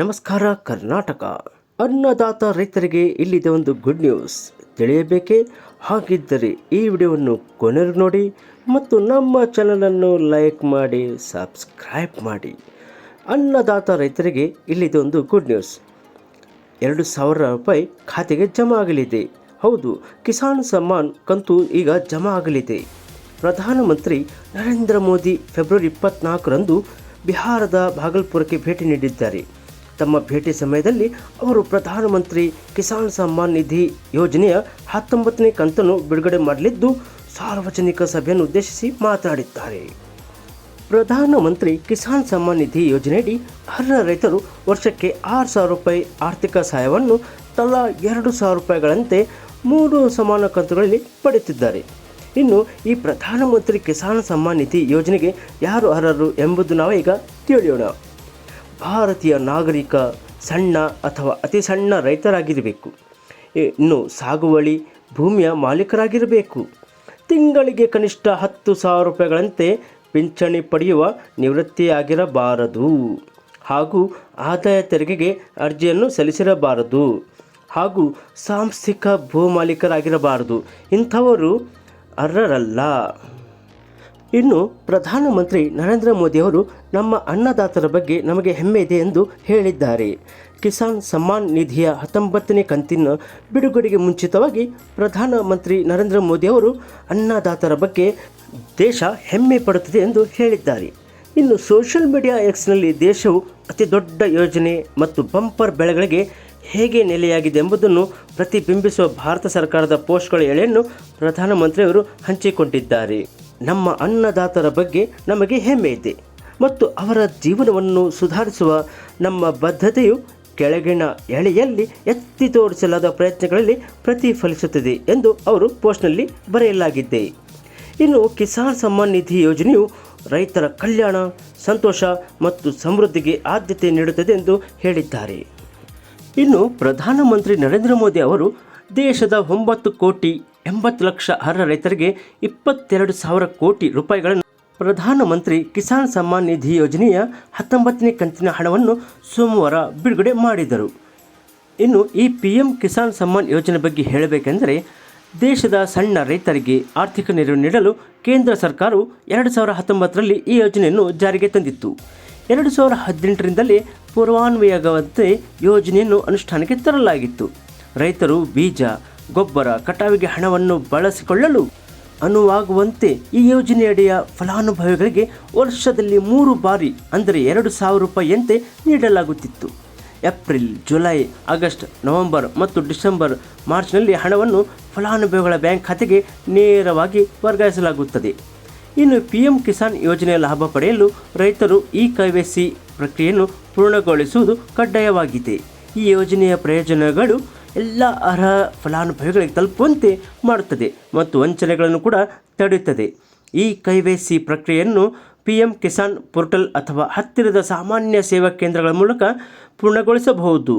ನಮಸ್ಕಾರ, ಕರ್ನಾಟಕ. ಅನ್ನದಾತ ರೈತರಿಗೆ ಇಲ್ಲಿದೆ ಒಂದು ಗುಡ್ ನ್ಯೂಸ್ ತಿಳಿಯಬೇಕೇ? ಹಾಗಿದ್ದರೆ ಈ ವಿಡಿಯೋವನ್ನು ಕೊನೆಗೆ ನೋಡಿ ಮತ್ತು ನಮ್ಮ ಚಾನಲನ್ನು ಲೈಕ್ ಮಾಡಿ ಸಬ್ಸ್ಕ್ರೈಬ್ ಮಾಡಿ. ಅನ್ನದಾತ ರೈತರಿಗೆ ಇಲ್ಲಿದೆ ಒಂದು ಗುಡ್ ನ್ಯೂಸ್ ಎರಡು ಸಾವಿರ ರೂಪಾಯಿ ಖಾತೆಗೆ ಜಮಾ ಆಗಲಿದೆ. ಹೌದು, ಕಿಸಾನ್ ಸಮ್ಮಾನ್ ಕಂತು ಈಗ ಜಮಾ ಆಗಲಿದೆ. ಪ್ರಧಾನಮಂತ್ರಿ ನರೇಂದ್ರ ಮೋದಿ ಫೆಬ್ರವರಿ ಇಪ್ಪತ್ನಾಲ್ಕರಂದು ಬಿಹಾರದ ಭಾಗಲ್ಪುರಕ್ಕೆ ಭೇಟಿ ನೀಡಿದ್ದಾರೆ. ತಮ್ಮ ಭೇಟಿ ಸಮಯದಲ್ಲಿ ಅವರು ಪ್ರಧಾನಮಂತ್ರಿ ಕಿಸಾನ್ ಸಮ್ಮಾನ್ ನಿಧಿ ಯೋಜನೆಯ ಹತ್ತೊಂಬತ್ತನೇ ಕಂತನ್ನು ಬಿಡುಗಡೆ ಮಾಡಲಿದ್ದು ಸಾರ್ವಜನಿಕ ಸಭೆಯನ್ನು ಉದ್ದೇಶಿಸಿ ಮಾತನಾಡಿದ್ದಾರೆ. ಪ್ರಧಾನಮಂತ್ರಿ ಕಿಸಾನ್ ಸಮ್ಮಾನ್ ನಿಧಿ ಯೋಜನೆಯಡಿ ಅರ್ಹ ರೈತರು ವರ್ಷಕ್ಕೆ ಆರು ಸಾವಿರ ರೂಪಾಯಿ ಆರ್ಥಿಕ ಸಹಾಯವನ್ನು ತಲಾ ಎರಡು ಸಾವಿರ ರೂಪಾಯಿಗಳಂತೆ ಮೂರು ಸಮಾನ ಕಂತುಗಳಲ್ಲಿ ಪಡೆಯುತ್ತಿದ್ದಾರೆ. ಇನ್ನು ಈ ಪ್ರಧಾನಮಂತ್ರಿ ಕಿಸಾನ್ ಸಮ್ಮಾನ್ ನಿಧಿ ಯೋಜನೆಗೆ ಯಾರು ಅರ್ಹರು ಎಂಬುದು ನಾವೀಗ ತಿಳಿಯೋಣ. ಭಾರತೀಯ ನಾಗರಿಕ ಸಣ್ಣ ಅಥವಾ ಅತಿ ಸಣ್ಣ ರೈತರಾಗಿರಬೇಕು. ಇನ್ನು ಸಾಗುವಳಿ ಭೂಮಿಯ ಮಾಲೀಕರಾಗಿರಬೇಕು. ತಿಂಗಳಿಗೆ ಕನಿಷ್ಠ ಹತ್ತು ಸಾವಿರ ರೂಪಾಯಿಗಳಂತೆ ಪಿಂಚಣಿ ಪಡೆಯುವ ನಿವೃತ್ತಿಯಾಗಿರಬಾರದು. ಹಾಗೂ ಆದಾಯ ತೆರಿಗೆಗೆ ಅರ್ಜಿಯನ್ನು ಸಲ್ಲಿಸಿರಬಾರದು. ಹಾಗೂ ಸಾಂಸ್ಥಿಕ ಭೂಮಾಲೀಕರಾಗಿರಬಾರದು ಇಂಥವರು ಅರ್ಹರಲ್ಲ. ಇನ್ನು ಪ್ರಧಾನಮಂತ್ರಿ ನರೇಂದ್ರ ಮೋದಿಯವರು ನಮ್ಮ ಅನ್ನದಾತರ ಬಗ್ಗೆ ನಮಗೆ ಹೆಮ್ಮೆ ಇದೆ ಎಂದು ಹೇಳಿದ್ದಾರೆ. ಕಿಸಾನ್ ಸಮ್ಮಾನ್ ನಿಧಿಯ ಹತ್ತೊಂಬತ್ತನೇ ಕಂತಿನ ಬಿಡುಗಡೆಗೆ ಮುಂಚಿತವಾಗಿ ಪ್ರಧಾನಮಂತ್ರಿ ನರೇಂದ್ರ ಮೋದಿಯವರು ಅನ್ನದಾತರ ಬಗ್ಗೆ ದೇಶ ಹೆಮ್ಮೆ ಪಡುತ್ತದೆ ಎಂದು ಹೇಳಿದ್ದಾರೆ. ಇನ್ನು ಸೋಷಿಯಲ್ ಮೀಡಿಯಾ ಎಕ್ಸ್ನಲ್ಲಿ ದೇಶವು ಅತಿ ದೊಡ್ಡ ಯೋಜನೆ ಮತ್ತು ಬಂಪರ್ ಬೆಳೆಗಳಿಗೆ ಹೇಗೆ ನೆಲೆಯಾಗಿದೆ ಎಂಬುದನ್ನು ಪ್ರತಿಬಿಂಬಿಸುವ ಭಾರತ ಸರ್ಕಾರದ ಪೋಸ್ಟ್ಗಳ ಎಳೆಯನ್ನು ಪ್ರಧಾನಮಂತ್ರಿಯವರು ಹಂಚಿಕೊಂಡಿದ್ದಾರೆ. ನಮ್ಮ ಅನ್ನದಾತರ ಬಗ್ಗೆ ನಮಗೆ ಹೆಮ್ಮೆ ಇದೆ ಮತ್ತು ಅವರ ಜೀವನವನ್ನು ಸುಧಾರಿಸುವ ನಮ್ಮ ಬದ್ಧತೆಯು ಕೆಳಗಿನ ಎಳೆಯಲ್ಲಿ ಎತ್ತಿ ತೋರಿಸಲಾದ ಪ್ರಯತ್ನಗಳಲ್ಲಿ ಪ್ರತಿಫಲಿಸುತ್ತದೆ ಎಂದು ಅವರು ಪೋಸ್ಟ್ನಲ್ಲಿ ಬರೆಯಲಾಗಿದೆ. ಇನ್ನು ಕಿಸಾನ್ ಸಮ್ಮಾನ್ ನಿಧಿ ಯೋಜನೆಯು ರೈತರ ಕಲ್ಯಾಣ, ಸಂತೋಷ ಮತ್ತು ಸಮೃದ್ಧಿಗೆ ಆದ್ಯತೆ ನೀಡುತ್ತದೆ ಎಂದು ಹೇಳಿದ್ದಾರೆ. ಇನ್ನು ಪ್ರಧಾನಮಂತ್ರಿ ನರೇಂದ್ರ ಮೋದಿ ಅವರು ದೇಶದ ಒಂಬತ್ತು ಕೋಟಿ ಎಂಬತ್ತು ಲಕ್ಷ ಅರ್ಹ ರೈತರಿಗೆ ಇಪ್ಪತ್ತೆರಡು ಸಾವಿರ ಕೋಟಿ ರೂಪಾಯಿಗಳನ್ನು ಪ್ರಧಾನಮಂತ್ರಿ ಕಿಸಾನ್ ಸಮ್ಮಾನ್ ನಿಧಿ ಯೋಜನೆಯ ಹತ್ತೊಂಬತ್ತನೇ ಕಂತಿನ ಹಣವನ್ನು ಸೋಮವಾರ ಬಿಡುಗಡೆ ಮಾಡಿದರು. ಇನ್ನು ಈ ಪಿ ಎಂ ಕಿಸಾನ್ ಸಮ್ಮಾನ್ ಯೋಜನೆ ಬಗ್ಗೆ ಹೇಳಬೇಕೆಂದರೆ, ದೇಶದ ಸಣ್ಣ ರೈತರಿಗೆ ಆರ್ಥಿಕ ನೆರವು ನೀಡಲು ಕೇಂದ್ರ ಸರ್ಕಾರವು ಎರಡು ಸಾವಿರ ಹತ್ತೊಂಬತ್ತರಲ್ಲಿ ಈ ಯೋಜನೆಯನ್ನು ಜಾರಿಗೆ ತಂದಿತ್ತು. ಎರಡು ಸಾವಿರ ಹದಿನೆಂಟರಿಂದಲೇ ಪೂರ್ವಾನ್ವಯವಂತೆ ಯೋಜನೆಯನ್ನು ಅನುಷ್ಠಾನಕ್ಕೆ ತರಲಾಗಿತ್ತು. ರೈತರು ಬೀಜ ಗೊಬ್ಬರ ಕಟಾವಿಗೆ ಹಣವನ್ನು ಬಳಸಿಕೊಳ್ಳಲು ಅನುವಾಗುವಂತೆ ಈ ಯೋಜನೆಯಡಿಯ ಫಲಾನುಭವಿಗಳಿಗೆ ವರ್ಷದಲ್ಲಿ ಮೂರು ಬಾರಿ, ಅಂದರೆ ಎರಡು ಸಾವಿರ ರೂಪಾಯಿಯಂತೆ ನೀಡಲಾಗುತ್ತಿತ್ತು. ಏಪ್ರಿಲ್, ಜುಲೈ, ಆಗಸ್ಟ್, ನವೆಂಬರ್ ಮತ್ತು ಡಿಸೆಂಬರ್ ಮಾರ್ಚ್ನಲ್ಲಿ ಹಣವನ್ನು ಫಲಾನುಭವಿಗಳ ಬ್ಯಾಂಕ್ ಖಾತೆಗೆ ನೇರವಾಗಿ ವರ್ಗಾಯಿಸಲಾಗುತ್ತದೆ. ಇನ್ನು ಪಿ ಎಂ ಕಿಸಾನ್ ಯೋಜನೆಯ ಲಾಭ ಪಡೆಯಲು ರೈತರು ಈ ಕೈವೇಸಿ ಪ್ರಕ್ರಿಯೆಯನ್ನು ಪೂರ್ಣಗೊಳಿಸುವುದು ಕಡ್ಡಾಯವಾಗಿದೆ. ಈ ಯೋಜನೆಯ ಪ್ರಯೋಜನಗಳು ಎಲ್ಲ ಅರ್ಹ ಫಲಾನುಭವಿಗಳಿಗೆ ತಲುಪುವಂತೆ ಮಾಡುತ್ತದೆ ಮತ್ತು ವಂಚನೆಗಳನ್ನು ಕೂಡ ತಡೆಯುತ್ತದೆ. ಈ ಕೈವೇಸಿ ಪ್ರಕ್ರಿಯೆಯನ್ನು ಪಿ ಎಂ ಕಿಸಾನ್ ಪೋರ್ಟಲ್ ಅಥವಾ ಹತ್ತಿರದ ಸಾಮಾನ್ಯ ಸೇವಾ ಕೇಂದ್ರಗಳ ಮೂಲಕ ಪೂರ್ಣಗೊಳಿಸಬಹುದು.